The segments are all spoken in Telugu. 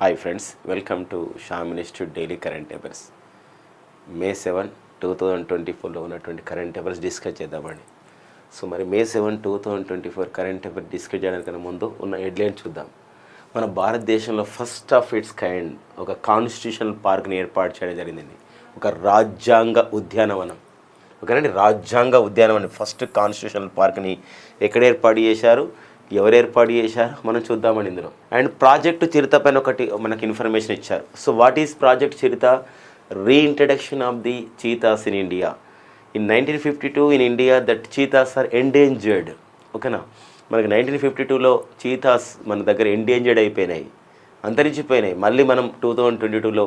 Hi friends welcome to Sham institute daily current affairs May seven two thousand twenty ఫోర్లో ఉన్నటువంటి కరెంట్ అఫైర్స్ డిస్కస్ చేద్దామండి. సో మరి May seven two thousand twenty four current affair discuss చేయడానికన్నా ముందు ఉన్న హెడ్లైన్ చూద్దాం. మన భారతదేశంలో ఫస్ట్ ఆఫ్ ఇట్స్ కైండ్ ఒక కాన్స్టిట్యూషనల్ పార్క్ని ఏర్పాటు చేయడం జరిగిందండి. ఒక రాజ్యాంగ ఉద్యానవనం. ఓకేనండి రాజ్యాంగ ఉద్యానవనం ఫస్ట్ కాన్స్టిట్యూషనల్ పార్క్ని ఎక్కడ ఏర్పాటు చేశారు? ఎవరు ఏర్పాటు చేశారు? మనం చూద్దామండి ఇందులో. అండ్ ప్రాజెక్టు చిరుత పైన ఒకటి మనకి ఇన్ఫర్మేషన్ ఇచ్చారు. So what is project Chirutha? Reintroduction of the cheetahs in India. In nineteen fifty two in India that cheetahs are endangered ఓకేనా? మనకి నైన్టీన్ ఫిఫ్టీ టూలో చీతాస్ మన దగ్గర ఎండేంజర్డ్ అయిపోయినాయి. అంతరించిపోయినాయి. మళ్ళీ మనం టూ థౌజండ్ ట్వంటీ టూలో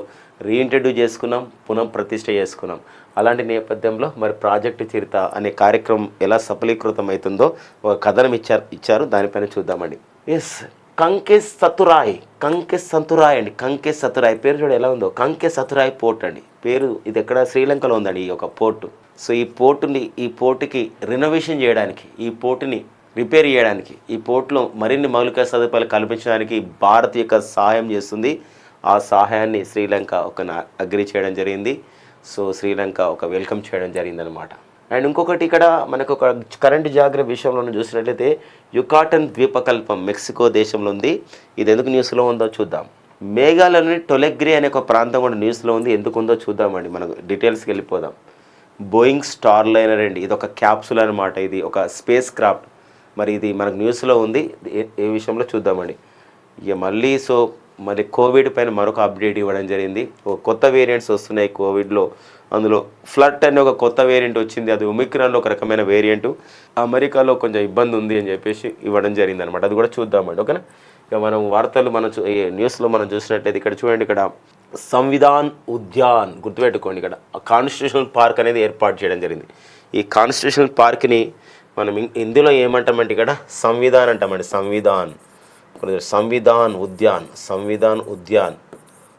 రీఇంట్రడ్యూస్ చేసుకున్నాం పునః ప్రతిష్ట చేసుకున్నాం. అలాంటి నేపథ్యంలో మరి ప్రాజెక్టు చిరుత అనే కార్యక్రమం ఎలా సఫలీకృతం అవుతుందో ఒక కథనం ఇచ్చారు ఇచ్చారు. దానిపైన చూద్దామండి. ఎస్ కంకెస్ సతురాయ్ కంకెస్ సతురాయ్ అండి. కంకెస్ సతురాయ్. పేరు చూడ ఎలా ఉందో. కంకే సతురాయ్ పోర్ట్ అండి. పేరు ఇది ఎక్కడ శ్రీలంకలో ఉందండి ఈ యొక్క పోర్టు. సో ఈ పోర్టుని ఈ పోర్టుకి రినోవేషన్ చేయడానికి ఈ పోర్టుని రిపేర్ చేయడానికి ఈ పోర్టులో మరిన్ని మౌలిక సదుపాయాలు కల్పించడానికి భారత్ యొక్క సహాయం చేస్తుంది. ఆ సహాయాన్ని శ్రీలంక ఒక అగ్రి చేయడం జరిగింది. సో శ్రీలంక ఒక వెల్కమ్ చేయడం జరిగిందనమాట అండ్ ఇంకొకటి ఇక్కడ మనకు ఒక కరెంట్ జాగ్రత్త విషయంలో చూసినట్లయితే యుకాటన్ ద్వీపకల్పం మెక్సికో దేశంలో ఉంది. ఇది ఎందుకు న్యూస్లో ఉందో చూద్దాం. మేఘాలోని టొలెగ్రి అనే ఒక ప్రాంతం కూడా న్యూస్లో ఉంది. ఎందుకు ఉందో చూద్దామండి మనకు డీటెయిల్స్కి వెళ్ళిపోదాం. బోయింగ్ స్టార్ లైనర్ అండి. ఇది ఒక క్యాప్సుల్ అనమాట ఇది ఒక స్పేస్ క్రాఫ్ట్. మరి ఇది మనకు న్యూస్లో ఉంది. ఏ- విషయంలో చూద్దామండి. ఇక మళ్ళీ సో మరి కోవిడ్ పైన మరొక అప్డేట్ ఇవ్వడం జరిగింది. ఓ కొత్త వేరియంట్స్ వస్తున్నాయి కోవిడ్లో అందులో ఫ్లట్ అనే ఒక కొత్త వేరియంట్ వచ్చింది. అది ఒమిక్రాన్లో ఒక రకమైన వేరియంట్ అమెరికాలో కొంచెం ఇబ్బంది ఉంది అని చెప్పేసి ఇవ్వడం జరిగింది అనమాట అది కూడా చూద్దామండి. ఓకేనా? ఇక మనం వార్తలు మనం చూ- న్యూస్లో మనం చూసినట్లయితే ఇక్కడ చూడండి. ఇక్కడ సంవిధాన్ ఉద్యాన్ గుర్తుపెట్టుకోండి. ఇక్కడ కాన్స్టిట్యూషనల్ పార్క్ అనేది ఏర్పాటు చేయడం జరిగింది. ఈ కాన్స్టిట్యూషనల్ పార్క్ని మనం ఇందులో ఏమంటామంటే ఇక్కడ? సంవిధాన్ అంటామండి. సంవిధాన్. సంవిధాన్ ఉద్యాన్. సంవిధాన్ ఉద్యాన్.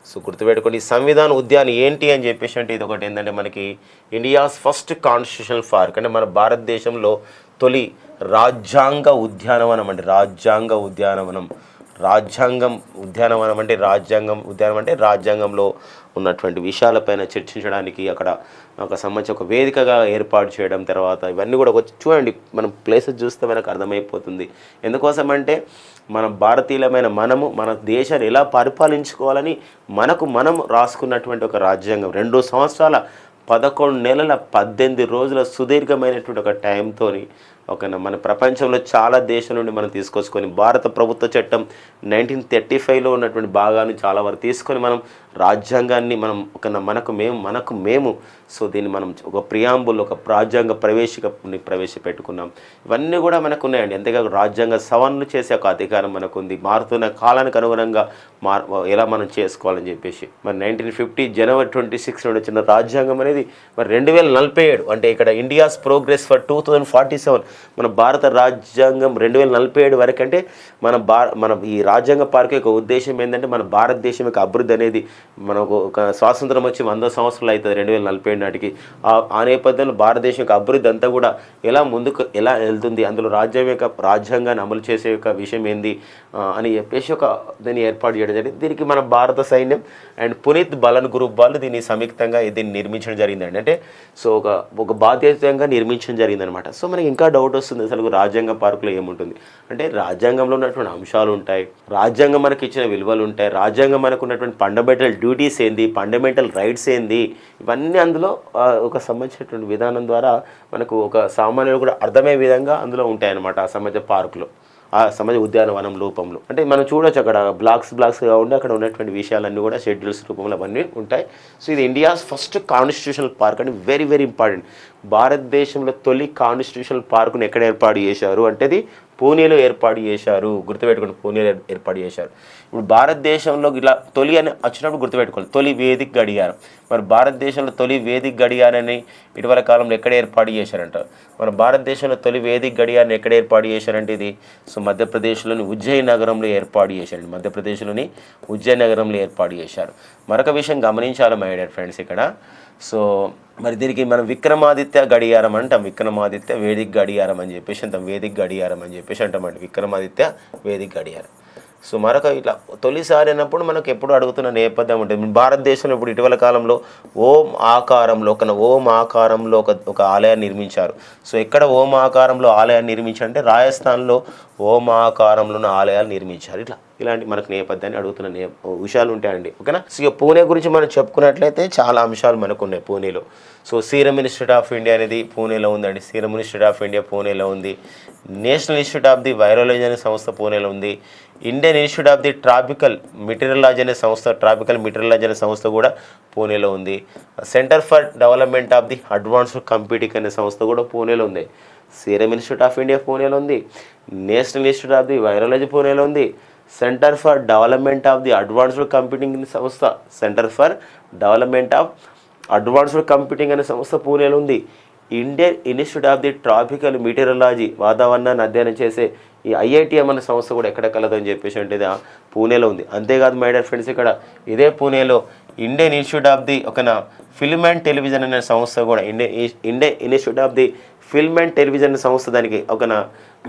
సో గుర్తుపెట్టుకోండి సంవిధాన్ ఉద్యాన్ ఏంటి అని చెప్పేసి అంటే ఇది ఒకటి ఏంటంటే మనకి ఇండియాస్ ఫస్ట్ కాన్స్టిట్యూషనల్ పార్క్ అంటే మన భారతదేశంలో తొలి రాజ్యాంగ ఉద్యానవనం అండి. రాజ్యాంగ ఉద్యానవనం. రాజ్యాంగం ఉద్యానవనం అంటే రాజ్యాంగం ఉద్యానం అంటే రాజ్యాంగంలో ఉన్నటువంటి విషయాలపైన చర్చించడానికి అక్కడ ఒక సంబంధించి ఒక వేదికగా ఏర్పాటు చేయడం తర్వాత ఇవన్నీ కూడా ఒక చూడండి మనం ప్లేసెస్ చూస్తే మనకు అర్థమైపోతుంది. ఎందుకోసం అంటే మన భారతీయులమైన మనము మన దేశాన్ని ఎలా పరిపాలించుకోవాలని మనకు మనం రాసుకున్నటువంటి ఒక రాజ్యాంగం. రెండు సంవత్సరాల పదకొండు నెలల పద్దెనిమిది రోజుల సుదీర్ఘమైనటువంటి ఒక టైంతోని ఒక మన ప్రపంచంలో చాలా దేశం నుండి మనం తీసుకొచ్చుకొని భారత ప్రభుత్వ చట్టం నైన్టీన్ థర్టీ ఫైవ్లో ఉన్నటువంటి భాగాన్ని చాలా వరకు తీసుకొని మనం రాజ్యాంగాన్ని మనం ఒక మనకు మేము మనకు మేము. సో దీన్ని మనం ఒక ప్రియాంబుల్ ఒక రాజ్యాంగ ప్రవేశికని ప్రవేశపెట్టుకున్నాం. ఇవన్నీ కూడా మనకు ఉన్నాయండి అంతేకాక రాజ్యాంగ సవరణలు చేసే ఒక అధికారం మనకు ఉంది మారుతున్న కాలానికి అనుగుణంగా మార్ ఎలా మనం చేసుకోవాలని చెప్పేసి. మరి nineteen fifty January twenty six నుండి వచ్చిన రాజ్యాంగం అనేది మరి రెండు వేల నలభై ఏడు అంటే ఇక్కడ India's progress for two thousand forty seven మన భారత రాజ్యాంగం రెండు వేల నలభై ఏడు వరకు అంటే మన భార మన ఈ రాజ్యాంగ పార్క్ యొక్క ఉద్దేశం ఏంటంటే మన భారతదేశం యొక్క అభివృద్ధి అనేది మనకు ఒక స్వాతంత్రం వచ్చి వంద సంవత్సరాలు అవుతుంది రెండు వేల నలభై ఏడు నాటికి. ఆ- ఆ నేపథ్యంలో భారతదేశం యొక్క అభివృద్ధి అంతా కూడా ఎలా ముందుకు ఎలా వెళ్తుంది? అందులో రాజ్యం యొక్క రాజ్యాంగాన్ని అమలు చేసే యొక్క విషయం ఏంది? అని చెప్పేసి ఒక దీన్ని ఏర్పాటు చేయడం జరిగింది. దీనికి మన భారత సైన్యం అండ్ పునీత్ బలన్ గ్రూప్ వాళ్ళు దీన్ని సంయుక్తంగా దీన్ని నిర్మించడం జరిగిందండి. అంటే సో ఒక ఒక బాధ్యతంగా నిర్మించడం జరిగిందనమాట సో మనకి ఇంకా డౌట్ వస్తుంది. అసలు రాజ్యాంగ పార్కులో ఏముంటుంది? అంటే రాజ్యాంగంలో ఉన్నటువంటి అంశాలు ఉంటాయి. రాజ్యాంగం మనకి ఇచ్చిన విలువలు ఉంటాయి. రాజ్యాంగం మనకు ఉన్నటువంటి ఫండమెంటల్ డ్యూటీస్ ఏంది? ఫండమెంటల్ రైట్స్ ఏంది? ఇవన్నీ అందులో ఒక సంబంధించినటువంటి విధానం ద్వారా మనకు ఒక సామాన్యులు కూడా అర్థమయ్యే విధంగా అందులో ఉంటాయన్నమాట ఆ సంబంధించిన పార్కులో. ఆ సమాజ ఉద్యానవనం రూపంలో అంటే మనం చూడొచ్చు అక్కడ బ్లాక్స్ బ్లాక్స్గా ఉండి అక్కడ ఉన్నటువంటి విషయాలన్నీ కూడా షెడ్యూల్స్ రూపంలో అవన్నీ ఉంటాయి. సో ఇది ఇండియాస్ ఫస్ట్ కాన్స్టిట్యూషనల్ పార్క్ అని వెరీ వెరీ ఇంపార్టెంట్. భారతదేశంలో తొలి కాన్స్టిట్యూషనల్ పార్కును ఎక్కడ ఏర్పాటు చేశారు అంటే ఇది పూణేలో ఏర్పాటు చేశారు గుర్తుపెట్టుకోండి పూణేలో ఏర్పాటు చేశారు. ఇప్పుడు భారతదేశంలో ఇలా తొలి అని వచ్చినప్పుడు గుర్తుపెట్టుకోండి తొలి వేదిక గడియారం. మరి భారతదేశంలో తొలి వేదిక గడియారని ఇటీవల కాలంలో ఎక్కడ ఏర్పాటు చేశారంట? మన భారతదేశంలో తొలి వేదిక గడియారని ఎక్కడ ఏర్పాటు చేశారంటే ఇది? సో మధ్యప్రదేశ్లోని ఉజ్జయిన్ నగరంలో ఏర్పాటు చేశారండి మధ్యప్రదేశ్లోని ఉజ్జయిన్ నగరంలో ఏర్పాటు చేశారు. మరొక విషయం గమనించాలి మై డియర్ ఫ్రెండ్స్ ఇక్కడ. సో మరి దీనికి మనం విక్రమాదిత్య గడియారం అంటాం. విక్రమాదిత్య వేదిక గడియారం అని చెప్పేసి అంటాం. వేదిక గడియారం అని చెప్పేసి అంటామండి విక్రమాదిత్య వేదిక గడియారం. సో మరొక ఇట్లా తొలిసారి అన్నప్పుడు మనకు ఎప్పుడు అడుగుతున్న నేపథ్యం ఉంటుంది భారతదేశంలో ఇప్పుడు ఇటీవల కాలంలో ఓం ఆకారంలో ఒక ఓం ఆకారంలో ఒక ఒక ఆలయాన్ని నిర్మించారు. సో ఎక్కడ ఓం ఆకారంలో ఆలయాన్ని నిర్మించారంటే రాజస్థాన్లో ఓం ఆకారంలో ఉన్న ఆలయాలు నిర్మించారు. ఇట్లా ఇలాంటి మనకు నేపథ్యాన్ని అడుగుతున్న నే విషయాలు ఉంటాయండి ఓకేనా? సో పూణే గురించి మనం చెప్పుకున్నట్లయితే చాలా అంశాలు మనకు ఉన్నాయి పూణేలో. So serum institute of India అనేది పూణేలో ఉందండి. సీరం ఇన్స్టిట్యూట్ ఆఫ్ ఇండియా పూణేలో ఉంది. National institute of the virology అనే సంస్థ పూణేలో ఉంది. Indian institute of the tropical meteorology అనే సంస్థ ట్రాపికల్ మెటీరియలాజీ అనే సంస్థ కూడా పూణేలో ఉంది. Centre for development of the advanced computing అనే సంస్థ కూడా పూణేలో ఉంది. సీరం ఇన్స్టిట్యూట్ ఆఫ్ ఇండియా పూణేలో ఉంది. National institute of the virology పూణేలో ఉంది. Centre for development of the advanced computing సంస్థ centre for development of advanced computing అనే సంస్థ పూణేలో ఉంది. Indian institute of the tropical meteorology వాతావరణాన్ని అధ్యయనం చేసే ఈ ఐఐటిఎం అనే సంస్థ కూడా ఎక్కడ కలదని చెప్పేసి అంటే ఇది ఆ పూణేలో ఉంది. అంతేకాదు మై డియర్ ఫ్రెండ్స్ ఇక్కడ ఇదే పూణేలో ఇండియన్ ఇన్స్టిట్యూట్ ఆఫ్ ది ఒక ఫిల్మ్ అండ్ టెలివిజన్ అనే సంస్థ కూడా Indian Indian institute of the film and television సంస్థ దానికి ఒక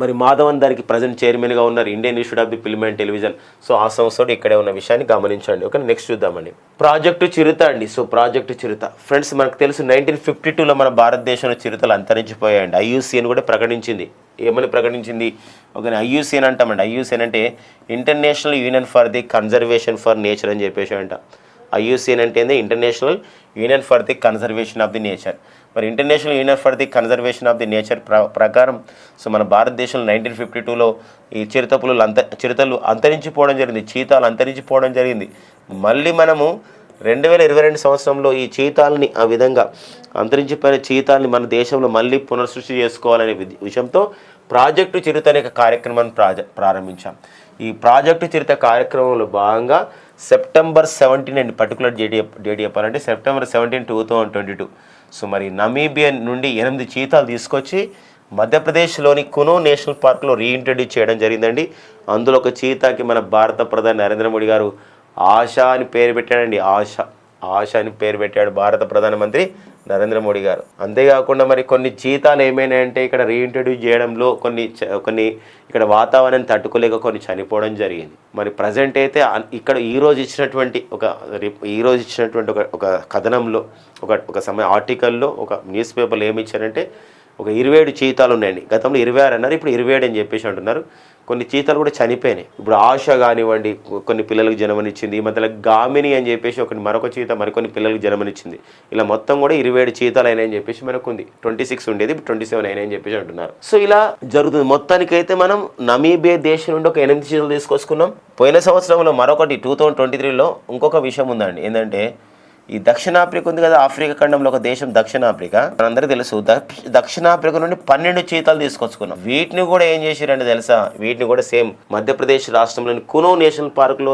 మరి మాధవన్ దానికి ప్రజెంట్ చైర్మన్గా ఉన్నారు Indian institute of the film and television. So ఆ సంస్థ కూడా ఇక్కడే ఉన్న విషయాన్ని గమనించండి. ఓకే నెక్స్ట్ చూద్దామండి. ప్రాజెక్టు చిరుత అండి. సో ప్రాజెక్టు చిరుత. ఫ్రెండ్స్ మనకు తెలుసు నైన్టీన్ ఫిఫ్టీ టూలో మన భారతదేశంలో చిరుతలు అంతరించిపోయాయండి. ఐయుసిఎన్ కూడా ప్రకటించింది. ఏమని ప్రకటించింది? ఒక ఐయుసిఎన్ అంటామండి. ఐయుసిఎన్ అంటే international union for the conservation for nature అని చెప్పేసి అంట. ఐయుసిఎన్ అంటే ఏంది? International union for the conservation of the nature మరి international union for the conservation of the nature ప్ర ప్రకారం సో మన భారతదేశంలో నైన్టీన్ ఫిఫ్టీ టూలో ఈ చిరుతపులు అంత చిరుతలు అంతరించిపోవడం జరిగింది. చీతాలు అంతరించిపోవడం జరిగింది. మళ్ళీ మనము రెండు వేల ఇరవై రెండు సంవత్సరంలో ఈ చీతాలని ఆ విధంగా అంతరించిపోయిన చీతాలని మన దేశంలో మళ్ళీ పునఃసృష్టి చేసుకోవాలనే విషయంతో ప్రాజెక్టు చిరుత అనే కార్యక్రమాన్ని ప్రాజె ప్రారంభించాం. ఈ ప్రాజెక్టు చిరుత కార్యక్రమంలో భాగంగా సెప్టెంబర్ సెవెంటీన్ అండి పర్టికులర్ డేట్ డేట్ చెప్పాలంటే September seventeen two thousand twenty two so మరి నమీబియా నుండి ఎనిమిది చీతాలు తీసుకొచ్చి మధ్యప్రదేశ్లోని కునో నేషనల్ పార్క్లో రీఇంట్రడ్యూస్ చేయడం జరిగిందండి. అందులో ఒక చీతాకి మన భారత ప్రధాని నరేంద్ర మోడీ గారు ఆశ అని పేరు పెట్టాడండి. ఆశ ఆశ అని పేరు పెట్టాడు భారత ప్రధానమంత్రి నరేంద్ర మోడీ గారు. అంతేకాకుండా మరి కొన్ని జీతాలు ఏమైనాయంటే ఇక్కడ రీఇంట్రడ్యూస్ చేయడంలో కొన్ని చ- కొన్ని ఇక్కడ వాతావరణాన్ని తట్టుకోలేక కొన్ని చనిపోవడం జరిగింది. మరి ప్రజెంట్ అయితే ఇక్కడ ఈ రోజు ఇచ్చినటువంటి ఒక రిప్- ఇచ్చినటువంటి ఒక ఒక కథనంలో ఒక ఒక సమయ ఆర్టికల్లో ఒక న్యూస్ పేపర్లో ఏమి ఇచ్చారంటే ఒక ఇరవై ఏడు జీతాలు ఉన్నాయండి. గతంలో ఇరవై ఆరు అన్నారు ఇప్పుడు ఇరవై ఏడు అని చెప్పేసి అంటున్నారు. కొన్ని చీతలు కూడా చనిపోయినాయి. ఇప్పుడు ఆశ కానివ్వండి కొన్ని పిల్లలకు జన్మనిచ్చింది ఈ మధ్యలో గామిని అని చెప్పేసి ఒకటి మరొక చీత మరికొన్ని పిల్లలకు జన్మనిచ్చింది. ఇలా మొత్తం కూడా ఇరవై ఏడు చీతాలు అయినాయని చెప్పేసి మనకు ఉంది ట్వంటీ సిక్స్ ఉండేది ఇప్పుడు ట్వంటీ సెవెన్ అయినాయని చెప్పేసి అంటున్నారు. సో ఇలా జరుగుతుంది. మొత్తానికైతే మనం నమీబే దేశం నుండి ఒక ఎనిమిది చీతలు తీసుకొచ్చుకున్నాం. పోయిన సంవత్సరంలో మరొకటి టూ థౌజండ్ ట్వంటీ త్రీలో ఇంకొక విషయం ఉందండి. ఏంటంటే ఈ దక్షిణాఫ్రికా ఉంది కదా ఆఫ్రికా ఖండంలో ఒక దేశం దక్షిణాఫ్రికా. మనందరికీ తెలుసు దక్షిణాఫ్రికా నుండి పన్నెండు చీతాలు తీసుకొచ్చుకున్నాం. వీటిని కూడా ఏం చేశారంటే తెలుసా? వీటిని కూడా సేమ్ మధ్యప్రదేశ్ రాష్ట్రంలోని కునో నేషనల్ పార్క్లో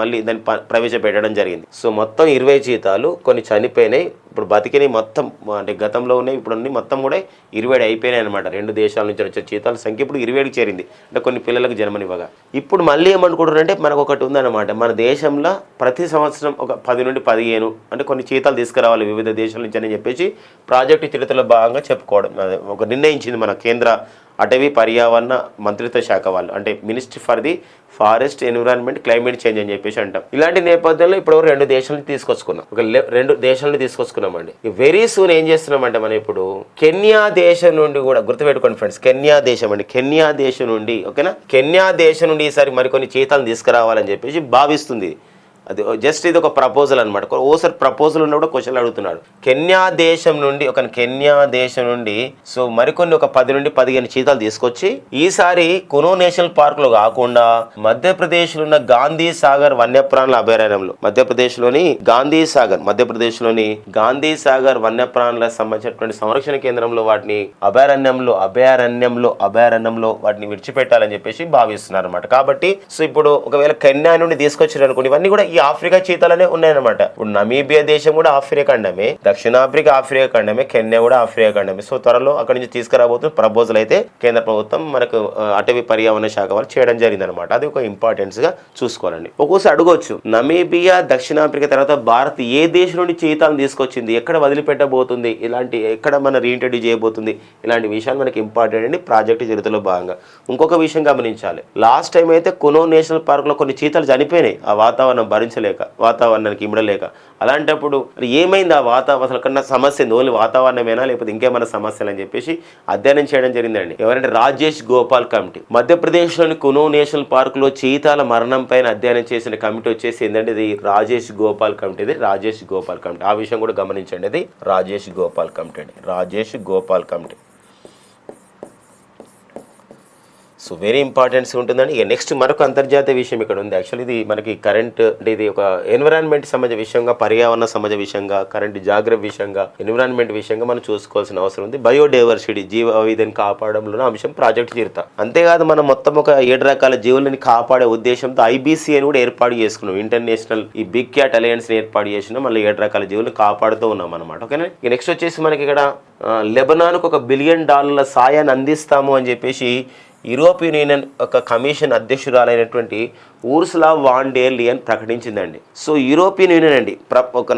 మళ్ళీ దాన్ని ప్రవేశపెట్టడం జరిగింది. సో మొత్తం ఇరవై చీతాలు కొన్ని చనిపోయినాయి. ఇప్పుడు బతికినాయి మొత్తం అంటే గతంలో ఉన్నాయి ఇప్పుడు ఉన్నాయి మొత్తం కూడా ఇరవై ఏడు అయిపోయినాయి అనమాట రెండు దేశాల నుంచి వచ్చే చీతాల సంఖ్య ఇప్పుడు ఇరవై ఏడుకి చేరింది. అంటే కొన్ని పిల్లలకు జన్మనివ్వగా. ఇప్పుడు మళ్ళీ ఏమనుకుంటారంటే మనకు ఒకటి ఉందన్నమాట. మన దేశంలో ప్రతి సంవత్సరం ఒక పది నుండి పదిహేను అంటే కొన్ని చీతాలు తీసుకురావాలి వివిధ దేశాల నుంచి అని చెప్పేసి ప్రాజెక్టు చరిత్రలో భాగంగా చెప్పుకోవడం. ఒక నిర్ణయించింది మన కేంద్ర అటవీ పర్యావరణ మంత్రిత్వ శాఖ వాళ్ళు. అంటే ministry for the forest environment climate change అని చెప్పేసి అంటాం. ఇలాంటి నేపథ్యంలో ఇప్పుడు రెండు దేశాలను తీసుకొచ్చుకున్నాం. ఒక రెండు దేశాలను తీసుకొచ్చుకున్నామండి. వెరీ సూన్ ఏం చేస్తున్నామంటే మనం ఇప్పుడు కెన్యా దేశం నుండి కూడా గుర్తుపెట్టుకోండి ఫ్రెండ్స్ కెన్యా దేశం అండి. కెన్యా దేశం నుండి ఓకేనా? కెన్యా దేశం నుండి ఈసారి మరికొన్ని చీతాలను తీసుకురావాలని చెప్పేసి భావిస్తుంది. అది జస్ట్ ఇది ఒక ప్రపోజల్ అనమాట ఓసారి ప్రపోజల్ ఉన్న కూడా క్వశ్చన్ అడుగుతున్నాడు. కెన్యా దేశం నుండి ఒక కెన్యా దేశం నుండి సో మరికొన్ని ఒక పది నుండి పదిహేను చీతాలు తీసుకొచ్చి ఈసారి కునో నేషనల్ పార్క్లో కాకుండా మధ్యప్రదేశ్లో ఉన్న గాంధీ సాగర్ వన్యప్రాణుల అభయారణ్యంలో మధ్యప్రదేశ్లోని గాంధీ సాగర్ మధ్యప్రదేశ్లోని గాంధీ సాగర్ వన్యప్రాణులకు సంబంధించినటువంటి సంరక్షణ కేంద్రంలో వాటిని అభయారణ్యంలో అభయారణ్యంలో అభయారణ్యంలో వాటిని విడిచిపెట్టాలని చెప్పేసి భావిస్తున్నారు అనమాట కాబట్టి సో ఇప్పుడు ఒకవేళ కెన్యా నుండి తీసుకొచ్చారు అనుకోండి ఇవన్నీ కూడా ఈ ఆఫ్రికా చీతాలనే ఉన్నాయన్నమాట. ఇప్పుడు నమీబియా దేశం కూడా ఆఫ్రికా ఖండమే దక్షిణాఫ్రికా ఆఫ్రికా ఖండమే కెన్యా కూడా ఆఫ్రికా ఖండమే. సో త్వరలో అక్కడి నుంచి తీసుకురాబోతున్న ప్రపోజల్ అయితే కేంద్ర ప్రభుత్వం మనకు అటవీ పర్యావరణ శాఖ వాళ్ళు చేయడం జరిగింది అనమాట అది ఒక ఇంపార్టెన్స్గా చూసుకోవాలండి. ఒక్కోసారి అడగొచ్చు నమీబియా దక్షిణాఫ్రికా తర్వాత భారత్ ఏ దేశం నుండి చీతాలను తీసుకొచ్చింది? ఎక్కడ వదిలిపెట్టబోతుంది? ఇలాంటి ఎక్కడ మన రీఇంట్రడ్యూస్ చేయబోతుంది? ఇలాంటి విషయాలు మనకి ఇంపార్టెంట్ అండి ప్రాజెక్ట్ చరిత్రలో భాగంగా. ఇంకొక విషయం గమనించాలి. లాస్ట్ టైం అయితే కునో నేషనల్ పార్క్లో కొన్ని చీతలు చనిపోయినాయి. ఆ వాతావరణం భరించలేక వాతావరణానికి ఇమ్మడలేక అలాంటప్పుడు మరి ఏమైంది ఆ వాతావరణం? అసలు కన్నా సమస్య ఓన్లీ వాతావరణమేనా? లేకపోతే ఇంకేమైనా సమస్యలు అని చెప్పేసి అధ్యయనం చేయడం జరిగిందండి. ఎవరంటే రాజేష్ గోపాల్ కమిటీ. మధ్యప్రదేశ్లోని కునో నేషనల్ పార్కులో చీతాల మరణం పైన అధ్యయనం చేసిన కమిటీ వచ్చేసి ఏంటంటే ఇది రాజేష్ గోపాల్ కమిటీ. ఇది రాజేష్ గోపాల్ కమిటీ. ఆ విషయం కూడా గమనించండి. ఇది రాజేష్ గోపాల్ కమిటీ అండి. Rajesh Gopal committee. So very importance ఉంటుందండి. ఇక నెక్స్ట్ మరొక అంతర్జాతీయ విషయం ఇక్కడ ఉంది. యాక్చువల్లీ ఇది మనకి కరెంట్ అంటే ఇది ఒక ఎన్విరాన్మెంట్ సంబంధ విషయంగా పర్యావరణ సంబంధ విషయంగా కరెంట్ జాగ్రత్త విషయంగా ఎన్విరాన్మెంట్ విషయంగా మనం చూసుకోవాల్సిన అవసరం ఉంది. బయోడైవర్సిటీ జీవ వైవిధ్యాన్ని కాపాడంలో అంశం ప్రాజెక్ట్ తీరుతా. అంతేకాదు మనం మొత్తం ఒక ఏడు రకాల జీవులని కాపాడే ఉద్దేశంతో ఐబీసీ అని కూడా ఏర్పాటు చేసుకున్నాం. ఇంటర్నేషనల్ ఈ బిగ్ క్యాట్ అలయన్స్ ఏర్పాటు చేసిన. మళ్ళీ ఏడు రకాల జీవులను కాపాడుతూ ఉన్నాం అనమాట ఓకేనా ఇక నెక్స్ట్ వచ్చేసి మనకి ఇక్కడ లెబనాన్కు ఒక బిలియన్ డాలర్ల సాయాన్ని అందిస్తాము అని చెప్పేసి యూరోపియన్ యూనియన్ ఒక కమిషన్ అధ్యక్షురాలైనటువంటి ఊర్సులా వాన్ డేర్ లియన్ ప్రకటించిందండి. సో యూరోపియన్ యూనియన్ అండి. ప్ర ఒక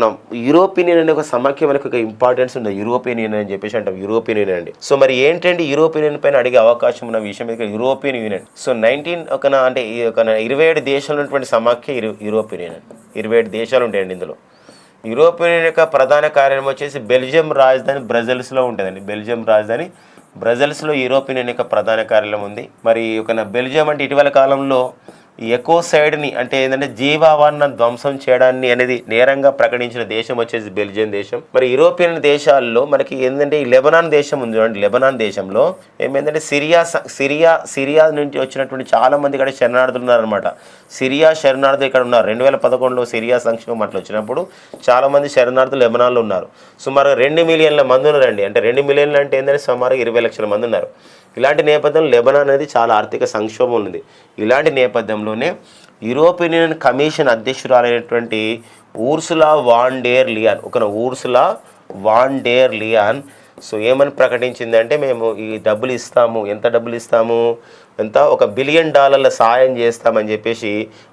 యూరోపియన్ యూనియన్ అనే ఒక సమాఖ్య మనకు ఒక ఇంపార్టెన్స్ ఉంది. యూరోపియన్ యూనియన్ అని చెప్పేసి అంటాం. యూరోపియన్ యూనియన్ అండి. సో మరి ఏంటండి యూరోపియన్ యూనియన్ పైన అడిగే అవకాశం ఉన్న విషయం ఇక యూరోపియన్ యూనియన్ సో నైన్టీన్ ఒక అంటే ఈ ఒక ఇరవై ఏడు దేశాలు ఉన్నటువంటి సమాఖ్య యూరోపియన్ యూనియన్ ఇరవై ఏడు దేశాలు ఉంటాయండి ఇందులో. యూరోపియన్ యూనియన్ యొక్క ప్రధాన కార్యాలయం వచ్చేసి బెల్జియం రాజధాని బ్రజల్స్లో ఉంటుందండి. బెల్జియం రాజధాని బ్రజల్స్లో యూరోపియన్ యూనియన్ యొక్క ప్రధాన కార్యాలయం ఉంది. మరి ఒక బెల్జియం అంటే ఇటీవల కాలంలో ఎకోసైడ్ని ఎకో సైడ్ని అంటే ఏంటంటే జీవావరణ ధ్వంసం చేయడాన్ని అనేది నేరంగా ప్రకటించిన దేశం వచ్చేసి బెల్జియం దేశం. మరి యూరోపియన్ దేశాల్లో మనకి ఏంటంటే ఈ లెబనాన్ దేశం ఉంది చూడండి. లెబనాన్ దేశంలో ఏమైందంటే సిరియా సిరియా సిరియా నుంచి వచ్చినటువంటి చాలా మంది ఇక్కడ శరణార్థులు ఉన్నారనమాట సిరియా శరణార్థులు ఇక్కడ ఉన్నారు. రెండు వేల పదకొండులో సిరియా సంక్షేమం అట్లా వచ్చినప్పుడు చాలామంది శరణార్థులు లెబనాన్లో ఉన్నారు. సుమారు రెండు మిలియన్ల మంది ఉన్నారండి. అంటే రెండు మిలియన్లు అంటే ఏంటంటే సుమారు ఇరవై లక్షల మంది ఉన్నారు. ఇలాంటి నేపథ్యంలో లెబనాన్ అనేది చాలా ఆర్థిక సంక్షోభం ఉంది ఇలాంటి నేపథ్యంలోనే యూరోపియన్ యూనియన్ కమిషన్ అధ్యక్షురాలైనటువంటి ఊర్సులా వాన్ డేర్ లియాన్ ఒక Ursula von der Leyen. So ఏమని ప్రకటించిందంటే మేము ఈ డబ్బులు ఇస్తాము. ఎంత డబ్బులు ఇస్తాము? ఎంత? ఒక బిలియన్ డాలర్ల సహాయం చేస్తామని చెప్పేసి